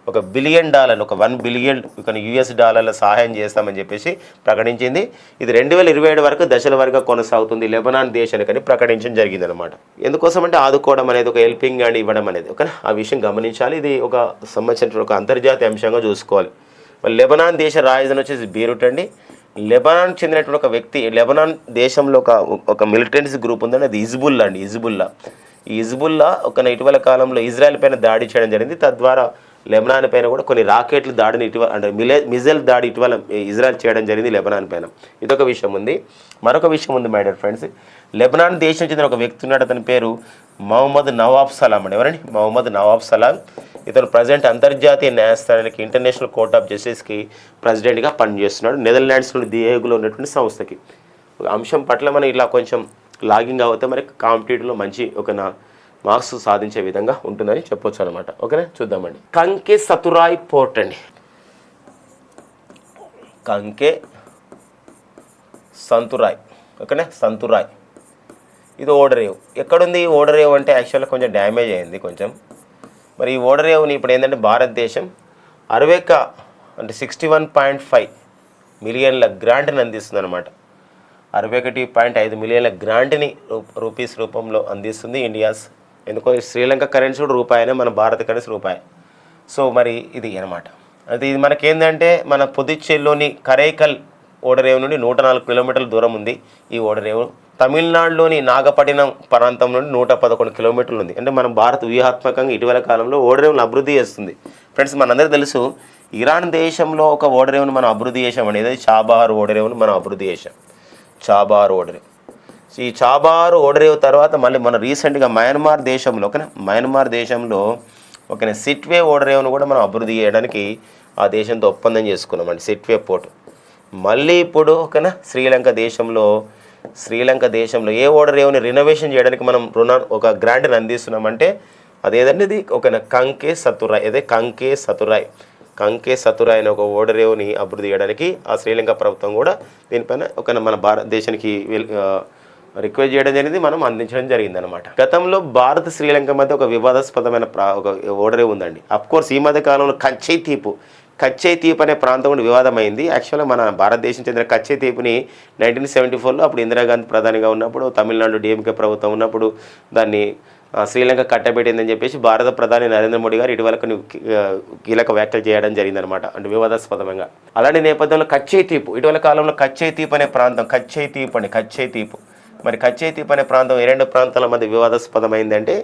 ఒక బిలియన్ డాలర్ ఒక వన్ బిలియన్ ఒక యుఎస్ డాలర్ల సహాయం చేస్తామని చెప్పేసి ప్రకటించింది. ఇది రెండు వేల ఇరవై ఏడు వరకు దశల వరకు కొనసాగుతుంది. లెబనాన్ దేశానికని ప్రకటించడం జరిగింది అనమాట ఎందుకోసం అంటే ఆదుకోవడం అనేది ఒక హెల్పింగ్ అండ్ ఇవ్వడం అనేది. ఒక ఆ విషయం గమనించాలి. ఇది ఒక సంబంధించిన ఒక అంతర్జాతీయ అంశంగా చూసుకోవాలి. లెబనాన్ దేశ రాజధాని వచ్చేసి బీరుట్ అండి. లెబనాన్ చెందినటువంటి ఒక వ్యక్తి లెబనాన్ దేశంలో ఒక ఒక మిలిటెంట్స్ గ్రూప్ ఉందండి. అది ఇజ్బుల్లా అండి. ఇజ్బుల్లా ఈ ఇజ్బుల్లా ఒక ఇటీవల కాలంలో ఇజ్రాయెల్ పైన దాడి చేయడం జరిగింది. తద్వారా లెబనాన్ పైన కూడా కొన్ని రాకెట్లు దాడిని ఇటీవల అంటే మిలే మిజైల్ దాడి ఇటీవల ఇజ్రాయెల్ చేయడం జరిగింది లెబనాన్ పైన. ఇదొక విషయం ఉంది. మరొక విషయం ఉంది మై డియర్ ఫ్రెండ్స్. లెబనాన్ దేశం చెందిన ఒక వ్యక్తి ఉన్నాడు. అతని పేరు మహమ్మద్ నవాబ్ సలాం అండి. ఎవరండి? మహమ్మద్ నవాబ్ సలాం. ఇతను ప్రజెంట్ అంతర్జాతీయ న్యాయస్థానానికి ఇంటర్నేషనల్ కోర్ట్ ఆఫ్ జస్టిస్కి ప్రెసిడెంట్గా పనిచేస్తున్నాడు. నెదర్లాండ్స్లోని దియేగులో ఉన్నటువంటి సంస్థకి. అంశం పట్ల మనం ఇలా కొంచెం లాగింగ్ అవుతే మరి కాంపిటేటివ్లో మంచి ఒక నా మార్క్స్ సాధించే విధంగా ఉంటుందని చెప్పొచ్చు అనమాట ఓకేనా? చూద్దామండి. కంకే సతురాయ్ పోర్ట్ అండి. కంకే సంతురాయ్. ఓకేనా? సంతురాయ్. ఇది ఓడరేవ్. ఎక్కడుంది ఈ ఓడరేవ్ అంటే యాక్చువల్గా కొంచెం డ్యామేజ్ అయింది కొంచెం. మరి ఈ ఓడరేవ్ని ఇప్పుడు ఏంటంటే భారతదేశం అరవేక అంటే సిక్స్టీ వన్ పాయింట్ ఫైవ్ మిలియన్ల గ్రాంట్ని అందిస్తుంది అనమాట అరవై ఒకటి పాయింట్ ఐదు మిలియన్ల గ్రాంట్ని రూ- రూపీస్ రూపంలో అందిస్తుంది ఇండియాస్. ఎందుకో శ్రీలంక కరెన్సీ కూడా రూపాయనే మన భారత కరెన్సీ రూపాయి. సో మరి ఇది అనమాట. అది ఇది మనకేందంటే మన పుదుచ్చేరిలోని కరైకల్ ఓడరేవు నుండి నూట నాలుగు కిలోమీటర్ల దూరం ఉంది. ఈ ఓడరేవు తమిళనాడులోని నాగపట్టినం ప్రాంతం నుండి నూట పదకొండు కిలోమీటర్లు ఉంది. అంటే మన భారత్ వ్యూహాత్మకంగా ఇటీవల కాలంలో ఓడరేవును అభివృద్ధి చేస్తుంది. ఫ్రెండ్స్ మనందరికీ తెలుసు ఇరాన్ దేశంలో ఒక ఓడరేవును మనం అభివృద్ధి చేసామండి అనేది చాబహార్ ఓడరేవును మనం అభివృద్ధి చేసాం చాబార్ ఓడరేవ్ ఈ చాబార్ ఓడరేవ్ తర్వాత మళ్ళీ మన రీసెంట్గా మయన్మార్ దేశంలో ఓకేనా? మయన్మార్ దేశంలో ఓకేనా సిట్వే ఓడరేవును కూడా మనం అభివృద్ధి చేయడానికి ఆ దేశంతో ఒప్పందం చేసుకున్నామండి సిట్వే పోర్ట్. మళ్ళీ ఇప్పుడు ఓకేనా శ్రీలంక దేశంలో శ్రీలంక దేశంలో ఏ ఓడరేవుని రినోవేషన్ చేయడానికి మనం రుణ ఒక గ్రాంట్ని అందిస్తున్నామంటే అదేదండి ఇది ఒక కంకే సతురాయ్ అదే కంకే సతురాయ్. కంకే సతుర అయిన ఒక ఓడరేవుని అభివృద్ధి చేయడానికి ఆ శ్రీలంక ప్రభుత్వం కూడా దీనిపైన ఒక మన భారతదేశానికి రిక్వెస్ట్ చేయడం జరిగింది. మనం అందించడం జరిగింది అనమాట గతంలో భారత్ శ్రీలంక మధ్య ఒక వివాదాస్పదమైన ప్రా ఒక ఓడరేవు ఉందండి. అఫ్ కోర్స్ ఈ మధ్య కాలంలో కచ్చై తీపు కచ్చై తీపు అనే ప్రాంతం కూడా వివాదమైంది. యాక్చువల్గా మన భారతదేశం చెందిన కచ్చై తీపుని నైన్టీన్ సెవెంటీ ఫోర్లో అప్పుడు ఇందిరాగాంధీ ప్రధానిగా ఉన్నప్పుడు తమిళనాడు డిఎంకే ప్రభుత్వం ఉన్నప్పుడు దాన్ని శ్రీలంక కట్టబెట్టిందని చెప్పేసి భారత ప్రధాని నరేంద్ర మోడీ గారు ఇటీవల కొన్ని కీలక వ్యాఖ్యలు చేయడం జరిగిందనమాట అంటే వివాదాస్పదంగా అలాంటి నేపథ్యంలో కచ్చై తీపు ఇటీవల కాలంలో కచ్చై తీపు అనే ప్రాంతం కచ్చై తీపు అండి కచ్చై తీపు. మరి కచ్చై తీపు అనే ప్రాంతం ఏ రెండు ప్రాంతాల మధ్య వివాదాస్పదమైందంటే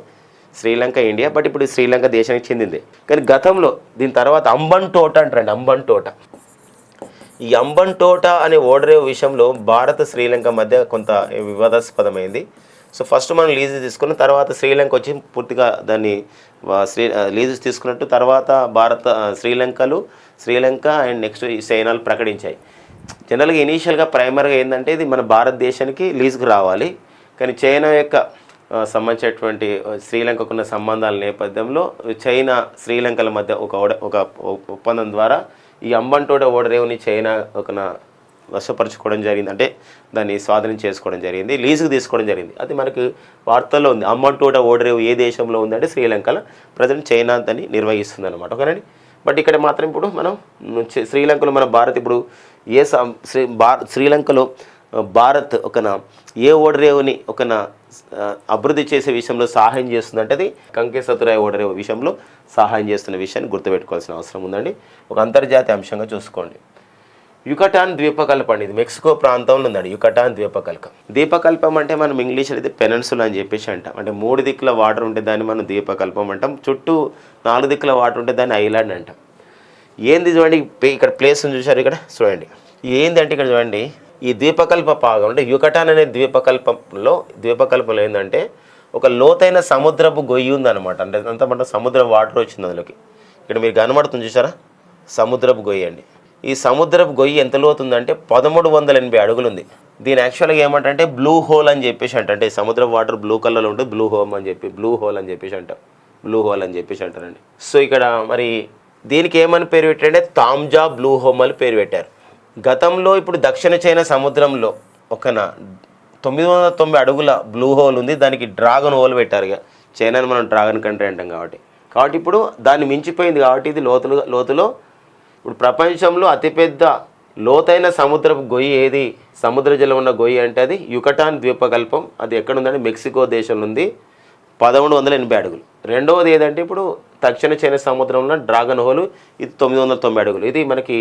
శ్రీలంక ఇండియా బట్ ఇప్పుడు శ్రీలంక దేశానికి చెందింది. కానీ గతంలో దీని తర్వాత అంబన్ తోట అంటారండి అంబన్ తోట. ఈ అంబన్ తోట అనే ఓడరేవు విషయంలో భారత్ శ్రీలంక మధ్య కొంత వివాదాస్పదమైంది. సో ఫస్ట్ మనం లీజు తీసుకున్న తర్వాత శ్రీలంక వచ్చి పూర్తిగా దాన్ని శ్రీ లీజు తీసుకున్నట్టు తర్వాత భారత శ్రీలంకలు శ్రీలంక అండ్ నెక్స్ట్ ఈ చైనాలు ప్రకటించాయి. జనరల్గా ఇనీషియల్గా ప్రైమర్గా ఏంటంటే ఇది మన భారతదేశానికి లీజుకు రావాలి. కానీ చైనా యొక్క సంబంధించినటువంటి ఆ, సంబంధాల నేపథ్యంలో చైనా శ్రీలంకల మధ్య ఒక ఒక ఒప్పందం ద్వారా ఈ అంబంటోడ ఓడరేవుని చైనా ఒక వశపరచుకోవడం జరిగింది. అంటే దాన్ని స్వాధీనం చేసుకోవడం జరిగింది. లీజుకు తీసుకోవడం జరిగింది. అది మనకు వార్తల్లో ఉంది. అమ్మంటూట ఓడరేవు ఏ దేశంలో ఉందంటే శ్రీలంకలో. ప్రజెంట్ చైనా దాన్ని నిర్వహిస్తుంది అనమాట ఓకేనండి బట్ ఇక్కడ మాత్రం ఇప్పుడు మనం శ్రీలంకలో మన భారత్ ఇప్పుడు ఏ సం- శ్రీ శ్రీలంకలో భారత్ ఒకన ఏ ఓడరేవుని ఒకన అభివృద్ధి చేసే విషయంలో సహాయం చేస్తుందంటే అది కంకేశతురాయ ఓడరేవు విషయంలో సహాయం చేస్తున్న విషయాన్ని గుర్తుపెట్టుకోవాల్సిన అవసరం ఉందండి. ఒక అంతర్జాతీయ అంశంగా చూసుకోండి. యుకటాన్ ద్వీపకల్పం అండి. ఇది మెక్సికో ప్రాంతంలో ఉందండి యుకటాన్ ద్వీపకల్పం. ద్వీపకల్పం అంటే మనం ఇంగ్లీష్లో అయితే పెనన్సుల్ అని చెప్పేసి అంటాం. అంటే మూడు దిక్కుల వాటర్ ఉంటే దాన్ని మనం ద్వీపకల్పం అంటాం. చుట్టూ నాలుగు దిక్కుల వాటర్ ఉంటే దాన్ని ఐలాండ్ అంటాం. ఏంది చూడండి ఇక్కడ ప్లేస్ ఉంది చూసారు ఇక్కడ? చూడండి. ఏంటంటే ఇక్కడ చూడండి ఈ ద్వీపకల్ప భాగం అంటే యుకటాన్ అనే ద్వీపకల్పంలో ద్వీపకల్పంలో ఏంటంటే ఒక లోతైన సముద్రపు గొయ్యి ఉందన్నమాట. అంటే అంత మన సముద్ర వాటర్ వచ్చింది అందులోకి. ఇక్కడ మీరు కనబడుతుంది చూసారా? సముద్రపు గొయ్యి అండి. ఈ సముద్రపు గొయ్యి ఎంత లోతుందంటే పదమూడు వందల ఎనభై అడుగులు ఉంది దీని యాక్చువల్గా ఏమంటే బ్లూ హోల్ అని చెప్పేసి అంటే సముద్ర వాటర్ బ్లూ కలర్లో ఉంటుంది బ్లూ హోమ్ అని చెప్పి బ్లూ హోల్ అని చెప్పేసి అంటాం బ్లూ హోల్ అని చెప్పేసి అంటారండి సో ఇక్కడ మరి దీనికి ఏమని పేరు పెట్టారంటే తాంజా బ్లూ హోమ్ అని పేరు పెట్టారు. గతంలో ఇప్పుడు దక్షిణ చైనా సముద్రంలో ఒక తొమ్మిది వందల తొంభై అడుగుల బ్లూ హోల్ ఉంది. దానికి డ్రాగన్ హోల్ పెట్టారు ఇక. చైనాని మనం డ్రాగన్ కంట్రీ అంటాం కాబట్టి. కాబట్టి ఇప్పుడు దాన్ని మించిపోయింది కాబట్టి ఇది లోతులు లోతులో ఇప్పుడు ప్రపంచంలో అతిపెద్ద లోతైన సముద్రపు గొయ్యి ఏది? సముద్ర జలం ఉన్న గొయ్యి అంటే అది యుకటాన్ ద్వీపకల్పం. అది ఎక్కడ ఉందంటే మెక్సికో దేశంలో ఉంది పదమూడు వందల ఎనభై అడుగులు. రెండవది ఏదంటే ఇప్పుడు దక్షిణ చైనా సముద్రంలో డ్రాగన్ హోల్. ఇది తొమ్మిది వందల తొంభై అడుగులు. ఇది మనకి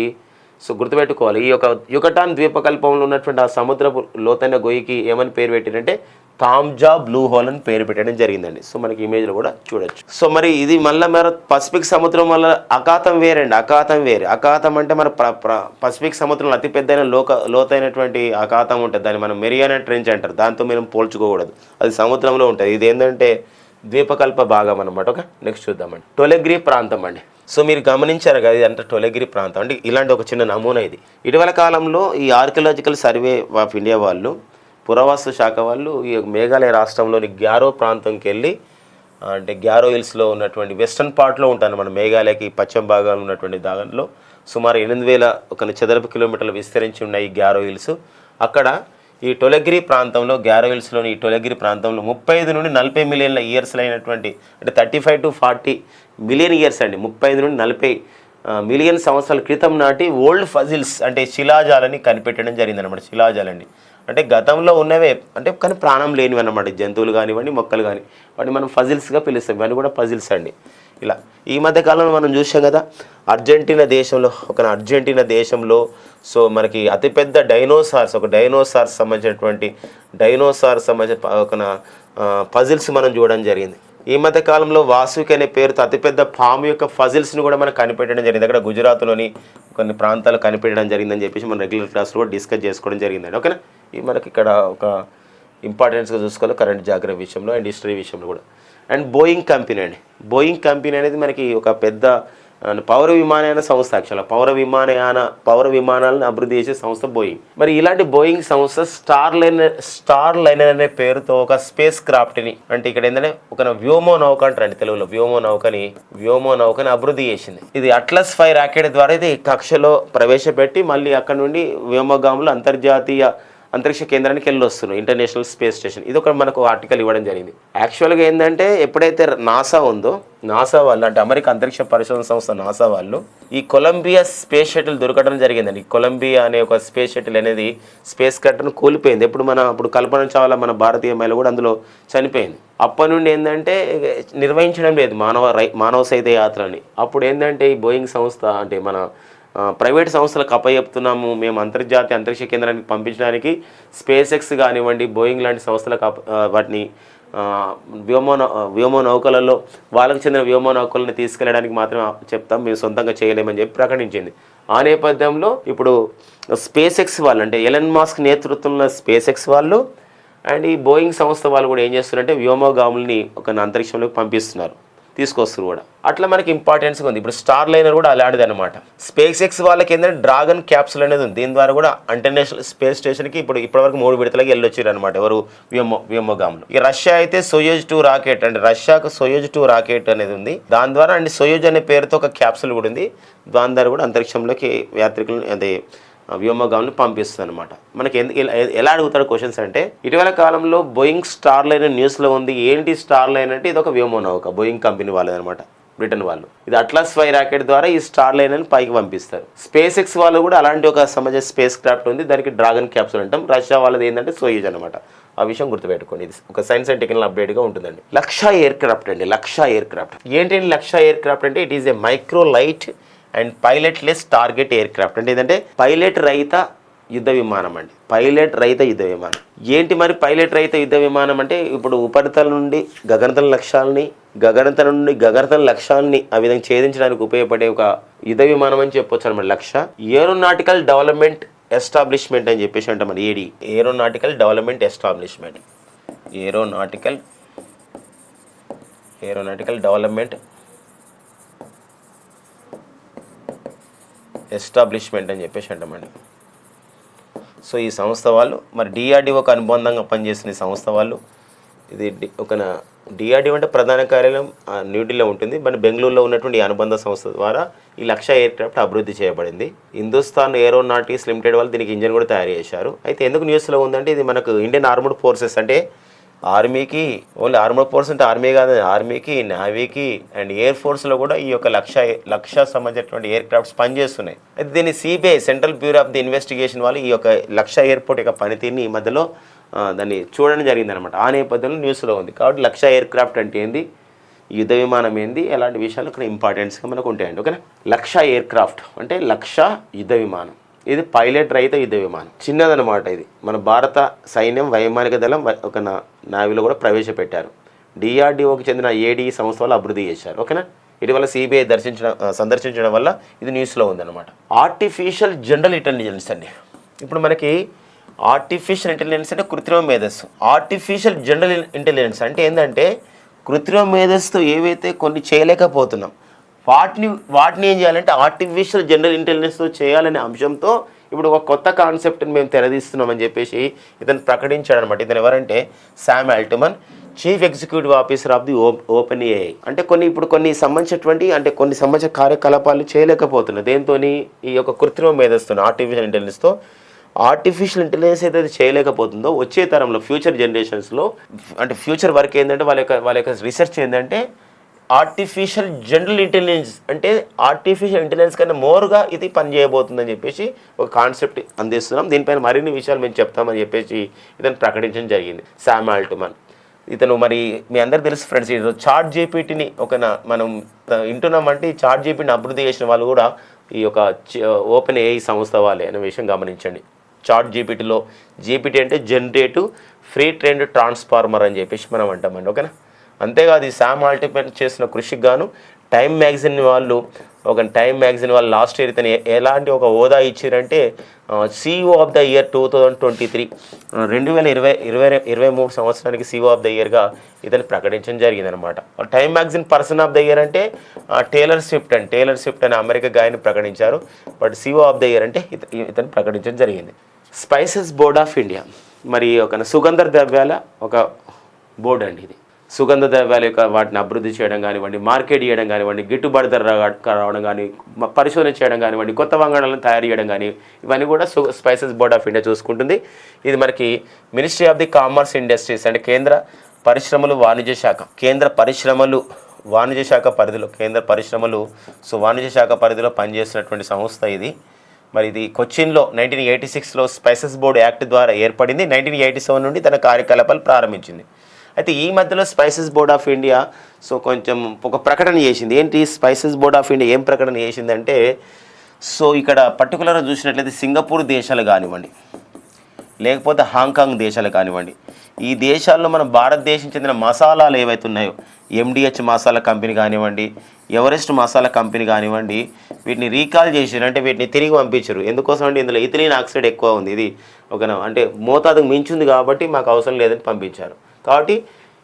సో గుర్తుపెట్టుకోవాలి. ఈ యొక్క యుకటాన్ ద్వీపకల్పంలో ఉన్నటువంటి ఆ సముద్రపు లోతైన గొయ్యికి ఏమని పేరు పెట్టారంటే తామ్జా బ్లూ హోల్ అని పేరు పెట్టడం జరిగిందండి. సో మనకి ఇమేజ్లో కూడా చూడొచ్చు. సో మరి ఇది మళ్ళీ మరి పసిఫిక్ సముద్రం వల్ల అఖాతం వేరండి అఖాతం వేరే. అఖాతం అంటే మన పసిఫిక్ సముద్రంలో అతిపెద్దైన లోక లోతైనటువంటి అఖాతం ఉంటుంది. దాన్ని మనం మెరియానా ట్రెంచ్ అంటారు. దాంతో మనం పోల్చుకోకూడదు. అది సముద్రంలో ఉంటుంది. ఇది ఏంటంటే ద్వీపకల్ప భాగం అనమాట ఓకే? నెక్స్ట్ చూద్దామండి. టొలెగ్రీ ప్రాంతం అండి. సో మీరు గమనించారు కదా ఇది అంటే టొలెగిరి ప్రాంతం. అంటే ఇలాంటి ఒక చిన్న నమూనా ఇది. ఇటీవల కాలంలో ఈ ఆర్కియలాజికల్ సర్వే ఆఫ్ ఇండియా వాళ్ళు పురావస్తు శాఖ వాళ్ళు ఈ మేఘాలయ రాష్ట్రంలోని గ్యారో ప్రాంతంకి వెళ్ళి అంటే గ్యారో హిల్స్లో ఉన్నటువంటి వెస్టర్న్ పార్ట్లో ఉంటాను మన మేఘాలయకి పశ్చిమ భాగంలో ఉన్నటువంటి దాగంలో సుమారు ఎనిమిది వేల ఒక చదరపు కిలోమీటర్లు విస్తరించి ఉన్నాయి ఈ గ్యారో హిల్స్. అక్కడ ఈ టొలగిరి ప్రాంతంలో గ్యారో హిల్స్లోని ఈ టొలగిరి ప్రాంతంలో ముప్పై ఐదు నుండి నలభై మిలియన్ల ఇయర్స్ అయినటువంటి అంటే thirty five to forty million years అండి. ముప్పై ఐదు నుండి నలభై మిలియన్ సంవత్సరాల క్రితం నాటి ఓల్డ్ ఫజిల్స్ అంటే శిలాజాలని కనిపెట్టడం జరిగిందనమాట శిలాజాలండి అంటే గతంలో ఉన్నవే అంటే కానీ ప్రాణం లేనివి అన్నమాట జంతువులు కానివ్వండి మొక్కలు కానీ వాటిని మనం ఫజిల్స్గా పిలుస్తాం. ఇవన్నీ కూడా ఫజిల్స్ అండి. ఇలా ఈ మధ్య కాలంలో మనం చూసాం కదా అర్జెంటీనా దేశంలో ఒక అర్జెంటీనా దేశంలో సో మనకి అతిపెద్ద డైనోసార్స్ ఒక డైనోసార్స్ సంబంధించినటువంటి డైనోసార్ సంబంధించిన ఒక పజిల్స్ మనం చూడడం జరిగింది. ఈ మధ్య కాలంలో వాసుకి అనే పేరుతో అతిపెద్ద పాము యొక్క ఫజిల్స్ని కూడా మనకు కనిపెట్టడం జరిగింది. అక్కడ గుజరాత్లోని కొన్ని ప్రాంతాలు కనిపెట్టడం జరిగిందని చెప్పేసి మనం రెగ్యులర్ క్లాస్లో కూడా డిస్కస్ చేసుకోవడం జరిగిందండి. ఓకేనా? ఇది మనకి ఇక్కడ ఒక ఇంపార్టెన్స్గా చూసుకోవాలి కరెంట్ జాగ్రఫీ విషయంలో అండ్ హిస్టరీ విషయంలో కూడా. అండ్ బోయింగ్ కంపెనీ అండి. బోయింగ్ కంపెనీ అనేది మనకి ఒక పెద్ద పౌర విమానయాన సంస్థ యాక్చువల్గా పౌర విమానయాన పౌర విమానాలను అభివృద్ధి చేసే సంస్థ బోయింగ్ మరి ఇలాంటి బోయింగ్ సంస్థ స్టార్ లైన్ స్టార్ లైనర్ అనే పేరుతో ఒక స్పేస్ క్రాఫ్ట్ని అంటే ఇక్కడ ఏంటంటే ఒక వ్యోమో నౌక అంటారండి తెలుగులో. వ్యోమో నౌకని వ్యోమో నౌకని అభివృద్ధి చేసింది. ఇది అట్లస్ ఫైవ్ రాకెట్ ద్వారా ఇది కక్షలో ప్రవేశపెట్టి మళ్ళీ అక్కడ నుండి వ్యోమగాములు అంతర్జాతీయ అంతరిక్ష కేంద్రానికి వెళ్ళి వస్తున్నాం ఇంటర్నేషనల్ స్పేస్ స్టేషన్ ఇది ఒక మనకు ఆర్టికల్ ఇవ్వడం జరిగింది. యాక్చువల్గా ఏంటంటే ఎప్పుడైతే నాసా ఉందో నాసా వాళ్ళు అంటే అమెరికా అంతరిక్ష పరిశోధన సంస్థ నాసా వాళ్ళు ఈ కొలంబియా స్పేస్ షటిల్ దొరకడం జరిగిందండి. కొలంబియా అనే ఒక స్పేస్ షటిల్ అనేది స్పేస్ కట్టను కోల్పోయింది. ఎప్పుడు మన ఇప్పుడు కల్పన చావ్లా మన భారతీయ మహిళ కూడా అందులో చనిపోయింది. అప్పటి నుండి ఏంటంటే నిర్వహించడం లేదు మానవ రై మానవ సైత యాత్రని. అప్పుడు ఏంటంటే ఈ బోయింగ్ సంస్థ అంటే మన ప్రైవేట్ సంస్థలకు అప్పచెప్తున్నాము. మేము అంతర్జాతీయ అంతరిక్ష కేంద్రానికి పంపించడానికి స్పేస్ ఎక్స్ కానివ్వండి బోయింగ్ లాంటి సంస్థలకు వాటిని వ్యోమో నౌ- వ్యోమో నౌకలలో వాళ్ళకి చెందిన వ్యోమో నౌకలను తీసుకెళ్ళడానికి మాత్రమే చెప్తాం. మేము సొంతంగా చేయలేమని చెప్పి ప్రకటించింది. ఆ నేపథ్యంలో ఇప్పుడు స్పేస్ ఎక్స్ వాళ్ళు అంటే ఎలన్ మాస్క్ నేతృత్వంలో స్పేస్ ఎక్స్ వాళ్ళు అండ్ ఈ బోయింగ్ సంస్థ వాళ్ళు కూడా ఏం చేస్తున్నారంటే వ్యోమగాముల్ని ఒక అంతరిక్షంలోకి పంపిస్తున్నారు. తీసుకొస్తారు కూడా. అట్లా మనకి ఇంపార్టెన్స్గా ఉంది. ఇప్పుడు స్టార్ లైనర్ కూడా అలాంటిది అనమాట స్పేస్ ఎక్స్ వాళ్ళకి ఏంటంటే డ్రాగన్ క్యాప్సుల్ అనేది ఉంది. దీని ద్వారా కూడా ఇంటర్నేషనల్ స్పేస్ స్టేషన్కి ఇప్పుడు ఇప్పటివరకు మూడు విడతలకి వెళ్ళొచ్చారు అనమాట ఎవరు? వ్యోమో వ్యోమగాములు ఈ రష్యా అయితే సోయోజ్ టూ రాకెట్ అంటే రష్యాకు సోయోజ్ టూ రాకెట్ అనేది ఉంది. దాని ద్వారా అండ్ సోయోజ్ అనే పేరుతో ఒక క్యాప్సుల్ కూడా ఉంది. దాని ద్వారా కూడా అంతరిక్షంలోకి యాత్రికులు అదే వ్యోమగాములు పంపిస్తుంది అనమాట మనకి ఎందుకు ఎలా- ఎలా అడుగుతాడు క్వశ్చన్స్ అంటే ఇటీవల కాలంలో బోయింగ్ స్టార్ లైన్ న్యూస్లో ఉంది. ఏంటి స్టార్ లైన్ అంటే ఇది ఒక వ్యోమనౌక బోయింగ్ కంపెనీ వాళ్ళది అనమాట బ్రిటన్ వాళ్ళు. ఇది అట్లాస్ ఫై రాకెట్ ద్వారా ఈ స్టార్ లైన్ అని పైకి పంపిస్తారు. స్పేస్ ఎక్స్ వాళ్ళు కూడా అలాంటి ఒక సమాజ స్పేస్ క్రాఫ్ట్ ఉంది. దానికి డ్రాగన్ క్యాప్సూల్ అంటాం. రష్యా వాళ్ళది ఏంటంటే సోయూజ్ అనమాట ఆ విషయం గుర్తుపెట్టుకోండి. ఇది ఒక సైన్స్ అండ్ టెక్నాలజీ అప్డేట్గా ఉంటుందండి. లక్ష ఎయిర్ క్రాఫ్ట్ అండి లక్ష ఎయిర్ క్రాఫ్ట్ ఏంటంటే లక్ష ఎయిర్ క్రాఫ్ట్ అంటే it is a microlight and pilotless target aircraft అంటే ఏంటంటే పైలట్ రహిత యుద్ధ విమానం అండి. పైలట్ రహిత యుద్ధ విమానం. ఏంటి మరి పైలట్ రహిత యుద్ధ విమానం అంటే? ఇప్పుడు ఉపరితల నుండి గగనతల లక్ష్యాలని గగనతల నుండి గగనతల లక్ష్యాలని ఆ విధంగా ఛేదించడానికి ఉపయోగపడే ఒక యుద్ధ విమానం అని చెప్పొచ్చు అనమాట లక్ష్య ఏరోనాటికల్ డెవలప్మెంట్ ఎస్టాబ్లిష్మెంట్ అని చెప్పేసి అంటాం AD. Aeronautical development establishment. Aeronautical aeronautical development establishment అని చెప్పేసి అంటామండి. సో ఈ సంస్థ వాళ్ళు మరి డిఆర్డిఓకి అనుబంధంగా పనిచేసిన సంస్థ వాళ్ళు ఇది ఒక డిఆర్డిఓ అంటే ప్రధాన కార్యాలయం ఆ, న్యూఢిల్లీలో ఉంటుంది. మన బెంగళూరులో ఉన్నటువంటి అనుబంధ సంస్థ ద్వారా ఈ లక్ష ఎయిర్ క్రాఫ్ట్ అభివృద్ధి చేయబడింది. హిందుస్థాన్ ఏరోనాటిక్స్ లిమిటెడ్ వాళ్ళు దీనికి ఇంజన్ కూడా తయారు చేశారు. అయితే ఎందుకు న్యూస్లో ఉందంటే ఇది మనకు ఇండియన్ ఆర్మడ్ ఫోర్సెస్ అంటే ఆర్మీకి ఓన్లీ ఆర్మర్ ఫోర్స్ అంటే ఆర్మీ కాదు ఆర్మీకి నావీకి అండ్ ఎయిర్ ఫోర్స్లో కూడా ఈ యొక్క లక్ష లక్ష సంబంధించినటువంటి ఎయిర్ క్రాఫ్ట్స్ పనిచేస్తున్నాయి. అయితే దీన్ని CBI central bureau of the investigation వాళ్ళు ఈ యొక్క లక్ష ఎయిర్పోర్ట్ యొక్క పనితీరుని ఈ మధ్యలో దాన్ని చూడడం జరిగిందనమాట ఆ నేపథ్యంలో న్యూస్లో ఉంది. కాబట్టి లక్ష ఎయిర్ క్రాఫ్ట్ అంటే ఏంది? యుద్ధ విమానం ఏంది? ఎలాంటి విషయాలు ఇక్కడ ఇంపార్టెన్స్గా మనకు ఉంటాయండి. ఓకేనా? లక్ష ఎయిర్ క్రాఫ్ట్ అంటే లక్ష యుద్ధ విమానం. ఇది పైలట్ రహిత యుద్ధ విమానం. చిన్నదనమాట ఇది. మన భారత సైన్యం వైమానిక దళం వై- ఒక నా- నావీలో కూడా ప్రవేశపెట్టారు. డిఆర్డిఓకి చెందిన ఏడీ సంస్థ వాళ్ళు అభివృద్ధి చేశారు. ఓకేనా? ఇటీవల సిబిఐ దర్శించడం సందర్శించడం వల్ల ఇది న్యూస్లో ఉందన్నమాట. ఆర్టిఫిషియల్ జనరల్ ఇంటెలిజెన్స్ అండి. ఇప్పుడు మనకి ఆర్టిఫిషియల్ ఇంటెలిజెన్స్ అంటే కృత్రిమ మేధస్సు. ఆర్టిఫిషియల్ జనరల్ ఇంటెలిజెన్స్ అంటే ఏంటంటే కృత్రిమ మేధస్సుతో ఏవైతే కొన్ని చేయలేకపోతున్నాం వాటిని వాటిని ఏం చేయాలంటే ఆర్టిఫిషియల్ జనరల్ ఇంటెలిజెన్స్తో చేయాలనే అంశంతో ఇప్పుడు ఒక కొత్త కాన్సెప్ట్ని మేము తెరదీస్తున్నామని చెప్పేసి ఇతను ప్రకటించాడు అనమాట ఇతను ఎవరంటే Sam Altman chief executive officer of the OpenAI అంటే కొన్ని ఇప్పుడు కొన్ని సంబంధించినటువంటి అంటే కొన్ని సంబంధించిన కార్యకలాపాలు చేయలేకపోతున్నాయి దేంతో ఈ యొక్క కృత్రిమ మేధస్తో ఆర్టిఫిషియల్ ఇంటెలిజెన్స్తో ఆర్టిఫిషియల్ ఇంటెలిజెన్స్ ఏదైతే చేయలేకపోతుందో వచ్చే తరంలో ఫ్యూచర్ జనరేషన్స్లో అంటే ఫ్యూచర్ వర్క్ ఏంటంటే వాళ్ళ యొక్క వాళ్ళ యొక్క రీసెర్చ్ ఏంటంటే ఆర్టిఫిషియల్ జనరల్ ఇంటెలిజెన్స్ అంటే ఆర్టిఫిషియల్ ఇంటెలిజెన్స్ కన్నా మోర్గా ఇది పనిచేయబోతుందని చెప్పేసి ఒక కాన్సెప్ట్ అందిస్తున్నాం. దీనిపైన మరిన్ని విషయాలు మేము చెప్తామని చెప్పేసి ఇతను ప్రకటించడం జరిగింది. Sam Altman. ఇతను మరి మీ అందరికి తెలుసు ఫ్రెండ్స్ ఈరోజు చార్ట్ జీపీటీని ఒక నా- మనం వింటున్నామంటే ఈ చార్ట్ జీపీటీని అభివృద్ధి చేసిన వాళ్ళు కూడా ఈ యొక్క ఓపెన్ ఏఐ సంస్థ వాళ్ళే అనే విషయం గమనించండి. చార్ట్ జీపీటీలో జీపీటీ అంటే జనరేటివ్ ఫ్రీ ట్రెండ్ ట్రాన్స్ఫార్మర్ అని చెప్పేసి మనం అంటామండి. ఓకేనా? అంతేకాదు ఈ శామ్ ఆల్టిమెట్ చేసిన కృషికి గాను టైమ్ మ్యాగజైన్ వాళ్ళు ఒక టైమ్ మ్యాగజైన్ వాళ్ళు లాస్ట్ ఇయర్ ఇతను ఎలాంటి ఒక హోదా ఇచ్చారంటే CEO of the year two thousand twenty three రెండు వేల ఇరవై ఇరవై ఇరవై మూడు సంవత్సరానికి సీఈఓ ఆఫ్ ద ఇయర్గా ఇతను ప్రకటించడం జరిగిందనమాట Time magazine person of the year అంటే Taylor Swift and. Taylor Swift అనే అమెరికా గాయని ప్రకటించారు. But CEO of the year అంటే ఇతను ప్రకటించడం జరిగింది. స్పైసెస్ బోర్డ్ ఆఫ్ ఇండియా మరి ఒక సుగంధ ద్రవ్యాల ఒక బోర్డు అండి ఇది. సుగంధ ద్రవ్యాల యొక్క వాటిని అభివృద్ధి చేయడం కానివ్వండి మార్కెట్ చేయడం కానివ్వండి గిట్టుబాటు ధర రావడం కానీ పరిశోధన చేయడం కానివ్వండి కొత్త వంగడాలను తయారు చేయడం కానీ ఇవన్నీ కూడా స్పైసెస్ బోర్డ్ ఆఫ్ ఇండియా చూసుకుంటుంది. ఇది మనకి ministry of the commerce industries అంటే కేంద్ర పరిశ్రమలు వాణిజ్య శాఖ కేంద్ర పరిశ్రమలు వాణిజ్య శాఖ పరిధిలో కేంద్ర పరిశ్రమలు సో వాణిజ్య శాఖ పరిధిలో పనిచేస్తున్నటువంటి సంస్థ ఇది. మరి ఇది కొచ్చిన్లో నైన్టీన్ ఎయిటీ సిక్స్లో స్పైసెస్ బోర్డ్ యాక్ట్ ద్వారా ఏర్పడింది. నైన్టీన్ ఎయిటీ సెవెన్ నుండి తన కార్యకలాపాలు ప్రారంభించింది. అయితే ఈ మధ్యలో spices board of India so కొంచెం ఒక ప్రకటన చేసింది. ఏంటి? స్పైసెస్ బోర్డ్ ఆఫ్ ఇండియా ఏం ప్రకటన చేసిందంటే సో ఇక్కడ పర్టికులర్గా చూసినట్లయితే సింగపూర్ దేశాలు కానివ్వండి లేకపోతే హాంకాంగ్ దేశాలు కానివ్వండి ఈ దేశాల్లో మన భారతదేశం చెందిన మసాలాలు ఏవైతే ఉన్నాయో ఎండిహెచ్ మసాలా కంపెనీ కానివ్వండి ఎవరెస్ట్ మసాలా కంపెనీ కానివ్వండి వీటిని రీకాల్ చేసారు అంటే వీటిని తిరిగి పంపించారు. ఎందుకోసం అంటే ఇందులో ఇథిలీన్ ఆక్సైడ్ ఎక్కువ ఉంది. ఇది ఒక అంటే మోతాదుకు మించింది కాబట్టి మాకు అవసరం లేదని పంపించారు. కాబట్టి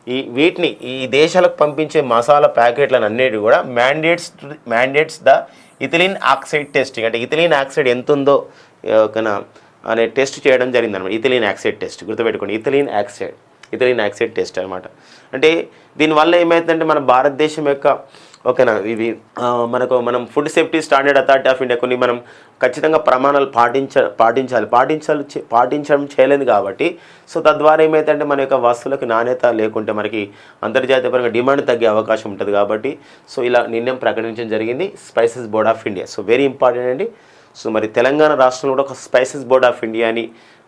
ఈ వీటిని ఈ దేశాలకు పంపించే మసాలా ప్యాకెట్లను అన్నిటి కూడా mandates mandates the ethylene oxide testing అంటే ఇథిలిన్ ఆక్సైడ్ ఎంత ఉందో ఒకన అనే టెస్ట్ చేయడం జరిగింది అనమాట ఇథిలిన్ ఆక్సైడ్ టెస్ట్ గుర్తుపెట్టుకోండి. Ethylene oxide ethylene oxide test అనమాట. అంటే దీనివల్ల ఏమవుతుందంటే మన భారతదేశం యొక్క ఓకేనా? ఇవి మనకు మనం food safety standard authority of India కొన్ని మనం ఖచ్చితంగా ప్రమాణాలు పాటించ పాటించాలి. పాటించాలి పాటించడం చేయలేదు కాబట్టి సో తద్వారా ఏమైతే మన యొక్క వస్తువులకు నాణ్యత లేకుంటే మనకి అంతర్జాతీయ పరంగా డిమాండ్ తగ్గే అవకాశం ఉంటుంది కాబట్టి సో ఇలా నిర్ణయం ప్రకటించడం జరిగింది spices board of India so very important అండి. సో మరి తెలంగాణ రాష్ట్రంలో కూడా ఒక స్పైసెస్ బోర్డ్ ఆఫ్ ఇండియా అని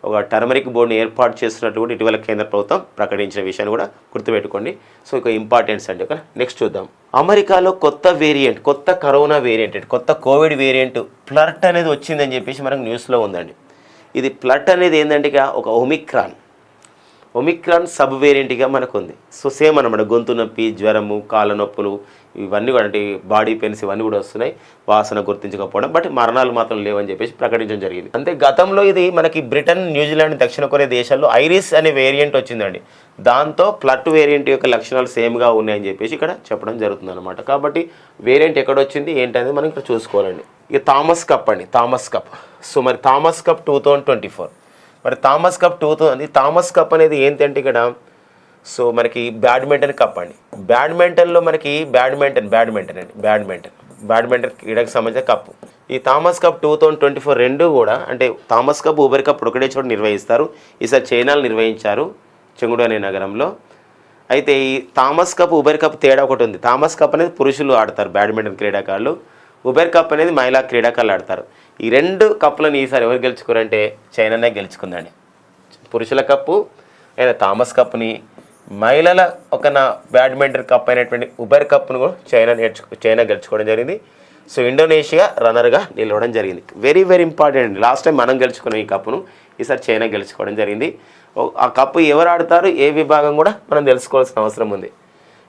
ఒక టర్మరిక్ బోర్డుని ఏర్పాటు చేస్తున్నట్టు కూడా ఇటీవల కేంద్ర ప్రభుత్వం ప్రకటించిన విషయాన్ని కూడా గుర్తుపెట్టుకోండి. సో ఇక ఇంపార్టెన్స్ అండి. ఓకే నెక్స్ట్ చూద్దాం. అమెరికాలో కొత్త వేరియంట్ కొత్త కరోనా వేరియంట్ అంటే కొత్త కోవిడ్ వేరియంట్ ఫ్లర్ట్ అనేది వచ్చిందని చెప్పేసి మనకు న్యూస్లో ఉందండి. ఇది ఫ్లర్ట్ అనేది ఏంటంటే ఇక ఒక ఒమిక్రాన్ ఒమిక్రాన్ సబ్ వేరియంట్గా మనకు ఉంది సో సేమ్ అనమాట గొంతు నొప్పి జ్వరము కాళ్ళ నొప్పులు ఇవన్నీ కూడా అంటే బాడీ పెయిన్స్ ఇవన్నీ కూడా వస్తున్నాయి. వాసన గుర్తించకపోవడం. బట్ మరణాలు మాత్రం లేవని చెప్పేసి ప్రకటించడం జరిగింది. అంతే గతంలో ఇది మనకి బ్రిటన్ న్యూజిలాండ్ దక్షిణ కొరియా దేశాల్లో ఐరిస్ అనే వేరియంట్ వచ్చిందండి. దాంతో ప్లట్ వేరియంట్ యొక్క లక్షణాలు సేమ్గా ఉన్నాయని చెప్పేసి ఇక్కడ చెప్పడం జరుగుతుంది అనమాట కాబట్టి వేరియంట్ ఎక్కడ వచ్చింది ఏంటనేది మనం ఇక్కడ చూసుకోవాలండి. ఇక థామస్ కప్ అండి. Thomas Cup. సో మరి Thomas Cup two thousand twenty four. మరి Thomas Cup two thousand Thomas Cup అనేది ఏంటంటే ఇక్కడ సో మనకి బ్యాడ్మింటన్ కప్ అండి. బ్యాడ్మింటన్లో మనకి బ్యాడ్మింటన్ బ్యాడ్మింటన్ అండి బ్యాడ్మింటన్. బ్యాడ్మింటన్ క్రీడకు సంబంధించిన కప్పు. ఈ Thomas Cup two thousand twenty four రెండు కూడా అంటే థామస్ కప్ ఊబర్ కప్ ఒకటే చోట నిర్వహిస్తారు. ఈసారి చైనాలో నిర్వహించారు చెంగుడు అనే నగరంలో. అయితే ఈ థామస్ కప్ ఉబెర్ కప్ తేడా ఒకటి ఉంది. థామస్ కప్ అనేది పురుషులు ఆడతారు బ్యాడ్మింటన్ క్రీడాకారులు. ఉబెర్ కప్ అనేది మహిళా క్రీడాకారులు ఆడతారు. ఈ రెండు కప్పులను ఈసారి ఎవరు గెలుచుకోరంటే చైనానే గెలుచుకుందండి. పురుషుల కప్పు అయిన థామస్ కప్ని మహిళల ఒక నా బ్యాడ్మింటన్ కప్ అయినటువంటి ఉబెర్ కప్ను కూడా చైనా నేర్చుకో చైనా గెలుచుకోవడం జరిగింది. సో ఇండోనేషియా రన్నర్గా నిలవడం జరిగింది. Very very important. అండి లాస్ట్ టైం మనం గెలుచుకున్నాం ఈ కప్పును ఈసారి చైనా గెలుచుకోవడం జరిగింది. ఆ కప్పు ఎవరు ఆడతారు ఏ విభాగం కూడా మనం తెలుసుకోవాల్సిన అవసరం ఉంది.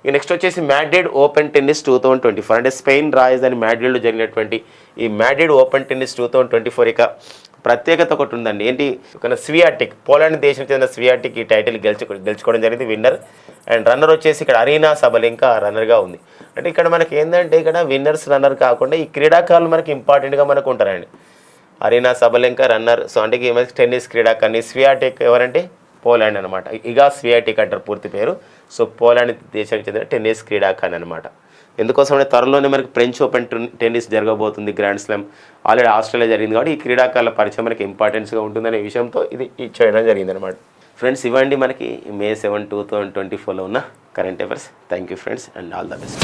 ఇక నెక్స్ట్ వచ్చేసి Madrid Open tennis two thousand twenty four అంటే స్పెయిన్ రాజధాని మ్యాడ్రిడ్లో జరిగినటువంటి ఈ Madrid Open tennis two thousand twenty four ఇక ప్రత్యేకత ఒకటి ఉందండి. ఏంటి? ఒక స్వియాటిక్ పోలాండ్ దేశం చెందిన స్వియాటిక్ ఈ టైటిల్ గెలుచు గెలుచుకోవడం జరిగింది విన్నర్ అండ్ రన్నర్ వచ్చేసి ఇక్కడ అరీనా సబలింకా రన్నర్గా ఉంది. అంటే ఇక్కడ మనకి ఏంటంటే ఇక్కడ విన్నర్స్ రన్నర్ కాకుండా ఈ క్రీడాకారులు మనకి ఇంపార్టెంట్గా మనకు ఉంటారండి. అరీనా సబలెంక రన్నర్ సో అంటే ఈ టెన్నిస్ క్రీడాకారిణి స్వియాటిక్ ఎవరంటే? పోలాండ్ అనమాట ఇగా స్వియాటిక్ అంటారు పూర్తి పేరు. సో పోలాండ్ దేశానికి చెందిన టెన్నిస్ క్రీడాకారిణి అనమాట ఎందుకోసమంటే త్వరలోనే మనకి ఫ్రెంచ్ ఓపెన్ టెన్నిస్ జరగబోతుంది గ్రాండ్ స్లామ్. ఆల్రెడీ ఆస్ట్రేలియా జరిగింది కాబట్టి ఈ క్రీడాకారుల పరిచయం మనకి ఇంపార్టెన్స్గా ఉంటుందనే విషయంతో ఇది చేయడం జరిగింది అనమాట ఫ్రెండ్స్ ఇవ్వండి మనకి May seven two thousand twenty ఫోర్లో ఉన్న current affairs thank you friends and all the best